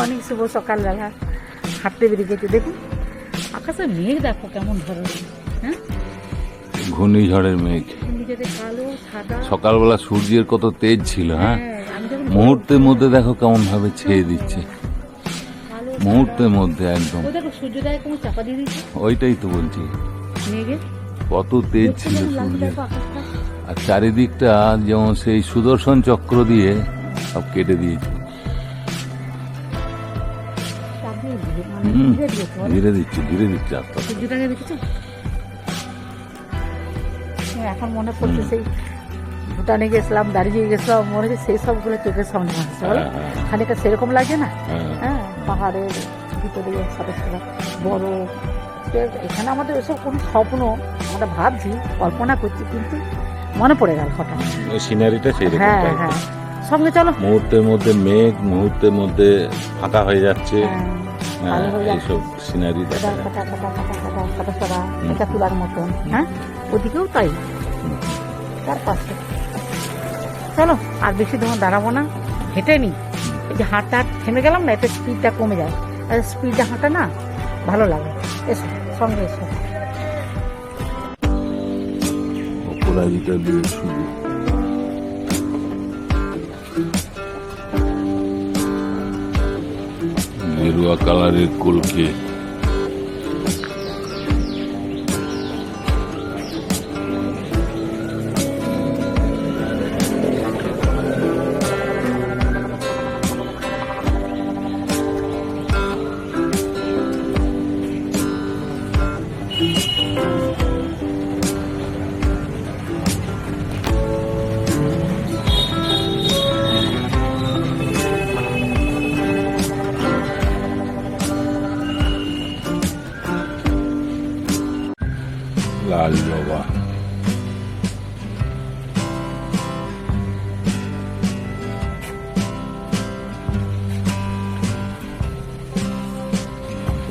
Morning শুভ সকালবেলা হাঁটতে বেরিয়ে গেছে দেখুন আকাশে মেঘ দেখো কেমন ধরনের হ্যাঁ? ঘূর্ণিঝড়ের মেঘ। সকালবেলা সূর্যের কত তেজ ছিল হ্যাঁ? হ্যাঁ, মুহূর্তের মধ্যে দেখো কেমন ভাবে ছেয়ে দিচ্ছে। মুহূর্তের মধ্যে একদম। ওইটাই তো বলছি। কত তেজ ছিল সূর্যের। আর চারিদিকটা যেমন সেই সুদর্শন চক্র দিয়ে সব কেটে দিয়েছে। ধীরে দিচ্ছে ধীরে দিচ্ছে আস্তে। সূর্যটাকে দেখেছ হ্যাঁ, এখন মনে পড়ছে সেই ভুটানে গেছিলাম দাঁড়িয়ে গেছিলাম মনে হচ্ছে সেই সবগুলো চোখের সামনে আসছে। বলো হ্যাঁ, হ্যাঁ, খানিকটা সেরকম লাগে না? হ্যাঁ। হ্যাঁ পাহাড়ের ভিতরে সাথে সাথে বড় এখানে আমাদের এসব কোনো স্বপ্ন আমরা ভাবছি কল্পনা করছি কিন্তু মনে পড়ে গেল হঠাৎ। সিনারিটা সেই হ্যাঁ হ্যাঁ। সঙ্গে চলো। মুহূর্তের মধ্যে মেঘ মুহূর্তের মধ্যে ফাঁকা হয়ে যাচ্ছে। ভালো এইসব সিনারি দেখা যায়। কাটা কাটা কাটা কাটা কাটা সারা এটা তোলার মতন হ্যাঁ? ওদিকেও তাই। তার পাশে। চলো আর বেশি ধরুন দাঁড়াবো না হেঁটে নি। এই যে হাঁটা থেমে গেলাম না এতে স্পিডটা কমে যায়। আর স্পিডে হাঁটা না ভালো লাগে। এসো সঙ্গে এসো। অপরাজিতা দিয়ে শুরু গেরুয়া কালারের কলকে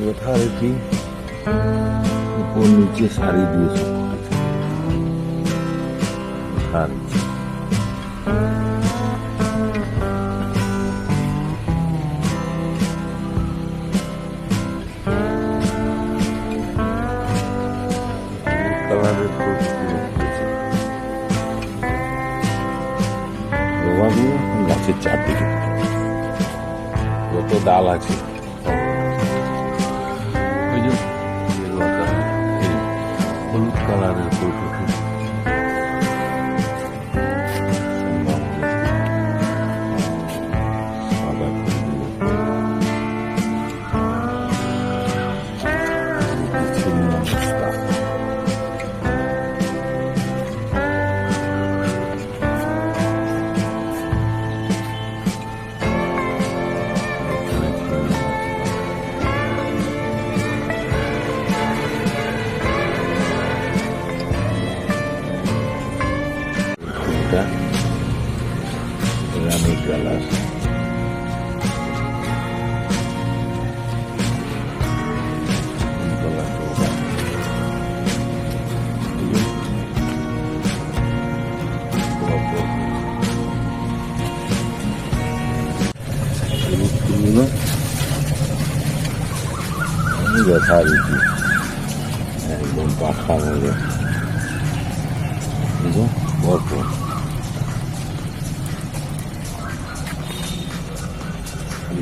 যথারীতি উপর নিচে শাড়ি দিয়ে সব গাছের চারদিকে। যত ডাল আছে। যথারীতি একদম পাখা বুঝো ভরপুর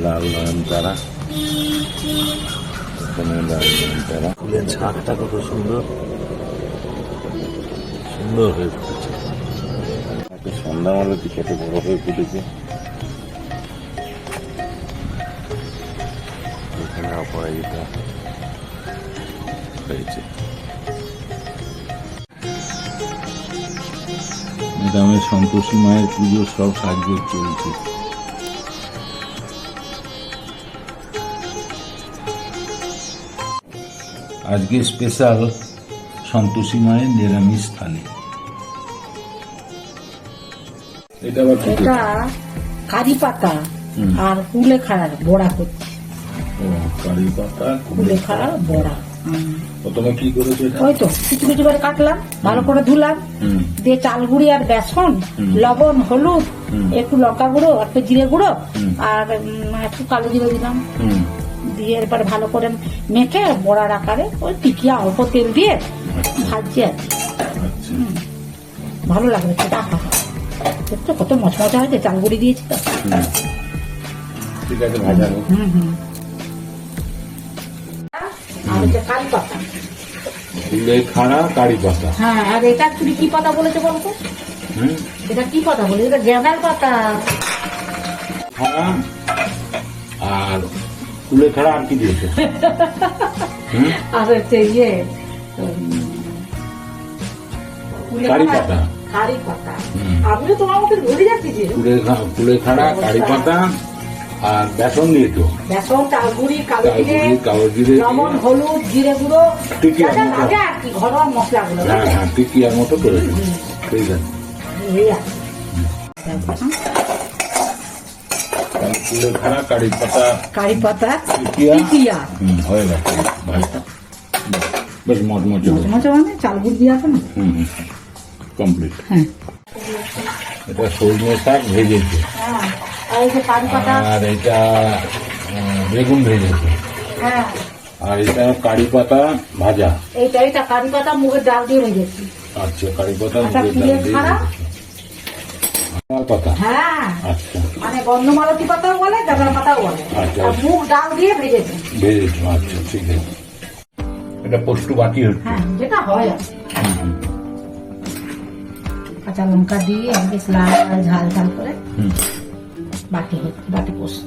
লাল নয়নতারা এখানে লাল নয়নতারা ফুলের ছাদটা কত সুন্দর। সুন্দর হয়ে ফুটেছে। একটা সন্ধ্যামালতি কত বড় হয়ে ফুটেছে। এখানে অপরাজিতা। ম্যাডামের সন্তোষী মায়ের পুজোর সব সাজগোজ চলছে। আজকে স্পেশাল সন্তোষী মায়ের নিরামিষ থালি। এটা আবার কি এটা কারি পাতা আর কুলেখাড়ার বড়া করছি। ও কারি পাতা কুলেখাড়ার বড়া। প্রথমে কি করেছ ওই তো কিছু কিছু করে কাটলাম ভালো করে ধুলাম দিয়ে চাল গুঁড়ি আর বেসন লবণ হলুদ একটু লঙ্কা গুঁড়ো একটু জিরে গুঁড়ো আর একটু কালো জিরে দিলাম। দিয়ে এরপরে ভালো করে মেখে বড়ার আকারে ওই টিকিয়া অল্প তেল দিয়ে ভাজছি আর আচ্ছা। ভালো লাগবে সেটা কত মচমচা হয়েছে চাল গুঁড়ি দিয়েছি তো। ঠিক আছে ভাজা হুম হুম। হচ্ছে কারি পাতা। ফুলে কারি পাতা। হ্যাঁ আর এটা তুমি কি পাতা বলেছে বলতো এটা কি পাতা বলে? এটা গেঁদাল পাতা। আর ফুলে খাড়া আর কি দিয়েছ? আর হচ্ছে ইয়ে কারি পাতা। কারি পাতা। আমিও তোমার মতো ভুলে যাচ্ছি খা- কারি পাতা আর বেসন দিয়েছ বেসন চালগুড়ি কালো কালো জিরে জিরে কালো জিরে লবণ হলুদ জিরে গুঁড়ো। মতো। লাগে আর কি ঘরোয়া মশলাগুলো হ্যাঁ হ্যাঁ টিকিয়ার মতো করেছ ঠিক আছে। এই আর কি। তাহলে ফুলে খাড়া কারি পাতা। কারি পাতা টিকিয়া। টিকিয়া। হয়ে গেছে ভাজটা বেশ মচমচে মচমচে মানে চালগুড়ি দিয়ে আছে না? হুম কমপ্লিট হ্যাঁ। এটা সজনে শাক ভেজেছে। হ্যাঁ। আর এই যে কারি পাতা আর এটা বেগুন ভেজেছে হ্যাঁ। আর এটা কারি পাতা ভাজা। এইটা এইটা কারি পাতা মুগের ডাল দিয়ে ভেজেছি। আচ্ছা কারি পাতা আচ্ছা, মুগের ডাল দিয়ে পাতা। হ্যাঁ। আচ্ছা। মানে গন্ধমালতি পাতাও বলে গাঁদার পাতাও বলে। আচ্ছা। মুগ ডাল দিয়ে ভেজেছি। ভেজেছো আচ্ছা ঠিক আছে। এটা পোস্ত বাটি হচ্ছে। হ্যাঁ যেটা হয় আর কি। হুম, হুম, কাঁচা লঙ্কা দিয়ে বেশ লাল লাল ঝাল ঝাল করে হুম। বাটি বাটি পোস্ত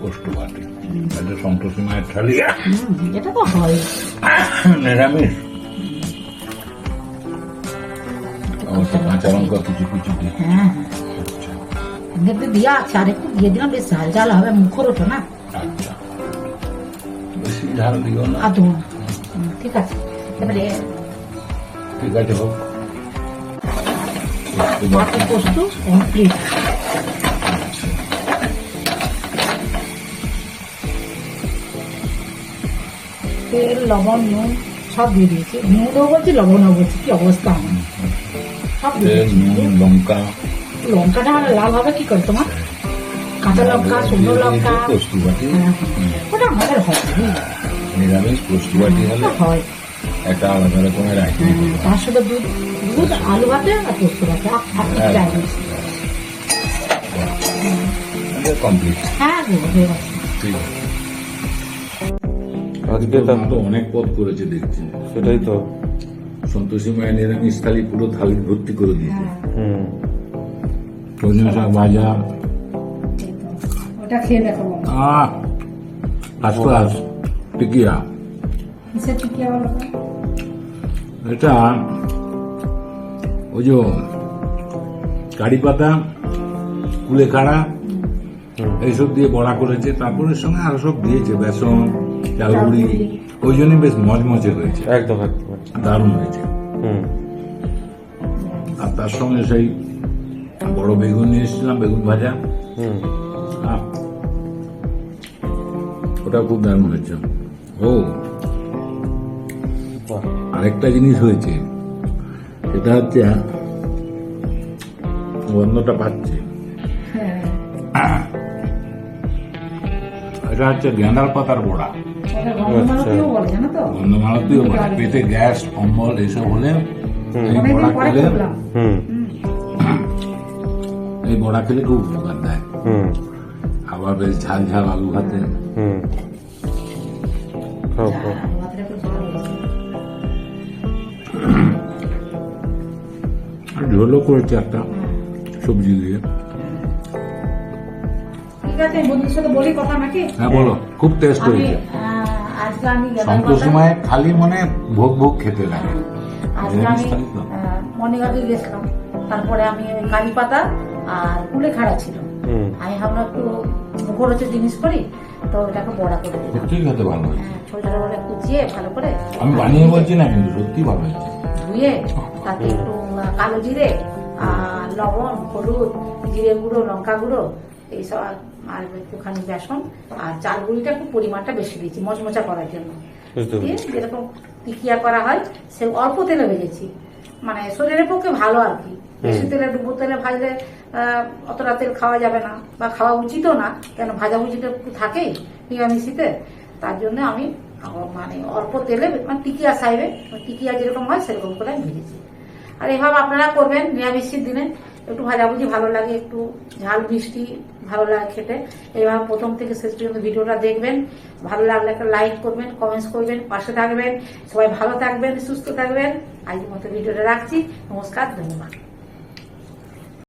পোস্ত বাটি এটা সন্তোষী মায়ের হুম এটা তো হয়। নিরামিষ। কাঁচা লঙ্কা কুচি কুচি দিয়ে। হ্যাঁ দেখতে দিয়া আছে আর একটু দিয়ে দিলাম বেশ ঝাল ঝাল হবে মুখর ওঠো না। আচ্ছা। বেশি ঝাল দিও না। ঠিক আছে। এবারে ঠিক আছে হোক। বাটি পোস্ত কমপ্লিট তেল লবণ নুন সব দিয়ে দিয়েছি। নুনও বলছি লবণও বলছি কি অবস্থা? আমার সব নুন লঙ্কা। লঙ্কাটা লাল হবে কি করে তোমার? কাঁচা লঙ্কা শুকনো লঙ্কা। হ্যাঁ, হ্যাঁ। ওটা আমাদের হয়? নিরামিষ পোস্ত হয়। একটা আলাদা রকমের আইটেম হ্যাঁ, তার সাথে দুধ দুধ আলু ভাতে আর পোস্ত ভাতে? আর। কমপ্লিট হ্যাঁ। হয়ে গেছে। ঠিক আছে। আজকে তা তো অনেক পদ করেছে দেখছি। সেটাই তো। সন্তোষী মায়ের নিরামিষ থালি পুরো থালি ভর্তি করে দিয়েছে। হ্যাঁ, হুম। সজনে শাক ভাজা। ওটা খেয়ে দেখো আহ! First class টিকিয়া। কিসের টিকিয়া বলো? এটা ওই যে কারি পাতা কুলেখাড়া এইসব দিয়ে বড়া করেছে। তারপরে সঙ্গে আরও সব দিয়েছে বেসন চালগুড়ি ওই জন্য বেশ মজমজে হয়েছে। একদম। দারুণ হয়েছে। হুম। আর তার সঙ্গে সেই বড় বেগুন নিয়ে এসেছিলাম বেগুন ভাজা। ওটা খুব দারুণ হয়েছে। ও আরেকটা জিনিস হয়েছে সেটা হচ্ছে গন্ধটা পাচ্ছে। হ্যাঁ, এটা হচ্ছে গেঁদাল পাতার বড়া। ওটা গন্ধমালতিও বলে, গন্ধমালতীয় বড়া পেটে গ্যাস অম্বল এইসব হলে এই বড়া খেলে হুম। এই বড়া খেলে খুব উপকার দেয়। হুম। আবার বেশ ঝাল ঝাল আলু ভাতে। হুম। ঝোলও করেছে একটা সবজি দিয়ে। ঠিক আছে বন্ধুর সাথে বলি কথা নাকি? হ্যাঁ বলো খুব টেস্ট আমি হয়েছে। আহ, আজকে আমি গেঁদাল সন্তোষী খালি মানে ভোগ ভোগ খেতে লাগে। আজকে আমি নিরামিষ থালি তো? মর্নিংওয়াকে গেছিলাম। তারপরে আমি ওই কারি পাতা আর কুলে খাড়া ছিল। আমি ভাবলাম একটু মুখরোচক জিনিস করি তো এটাকে বড়া করে দিলাম। সত্যি খেতে ভালো হয়েছে। হ্যাঁ, ছোট ছোট করে কুচিয়ে ভালো করে আমি বানিয়ে বলছি না কিন্তু সত্যি ভালো হয়েছে। ধুয়ে তাতে একটু কালো জিরে আর লবণ হলুদ জিরে গুঁড়ো লঙ্কা গুঁড়ো এইসব আর একটুখানি বেসন আর চাল গুঁড়িটা একটু পরিমাণটা বেশি দিয়েছি মচমচা করার জন্য দিয়ে যেরকম টিকিয়া করা হয় সে অল্প তেলে ভেজেছি মানে শরীরের পক্ষে ভালো আর কি বেশি তেলে ডুবো তেলে ভাজলে অতটা তেল খাওয়া যাবে না বা খাওয়া উচিতও না কেন ভাজাভুজিটা একটু থাকেই নিরামিষিতে তার জন্য আমি মানে অল্প তেলে মানে টিকিয়া সাইবে টিকিয়া যেরকম হয় সেরকম করে আমি ভেজেছি আর এভাবে আপনারা করবেন, নিরামিষের দিনে একটু ভাজাভুজি ভালো লাগে, একটু ঝাল, মিষ্টি ভালো লাগে খেতে। এইভাবে প্রথম থেকে শেষ পর্যন্ত ভিডিওটা দেখবেন। ভালো লাগলে একটা লাইক করবেন কমেন্টস করবেন, পাশে থাকবেন। সবাই ভালো থাকবেন, সুস্থ থাকবেন। আজকের মতো ভিডিওটা রাখছি। নমস্কার, ধন্যবাদ।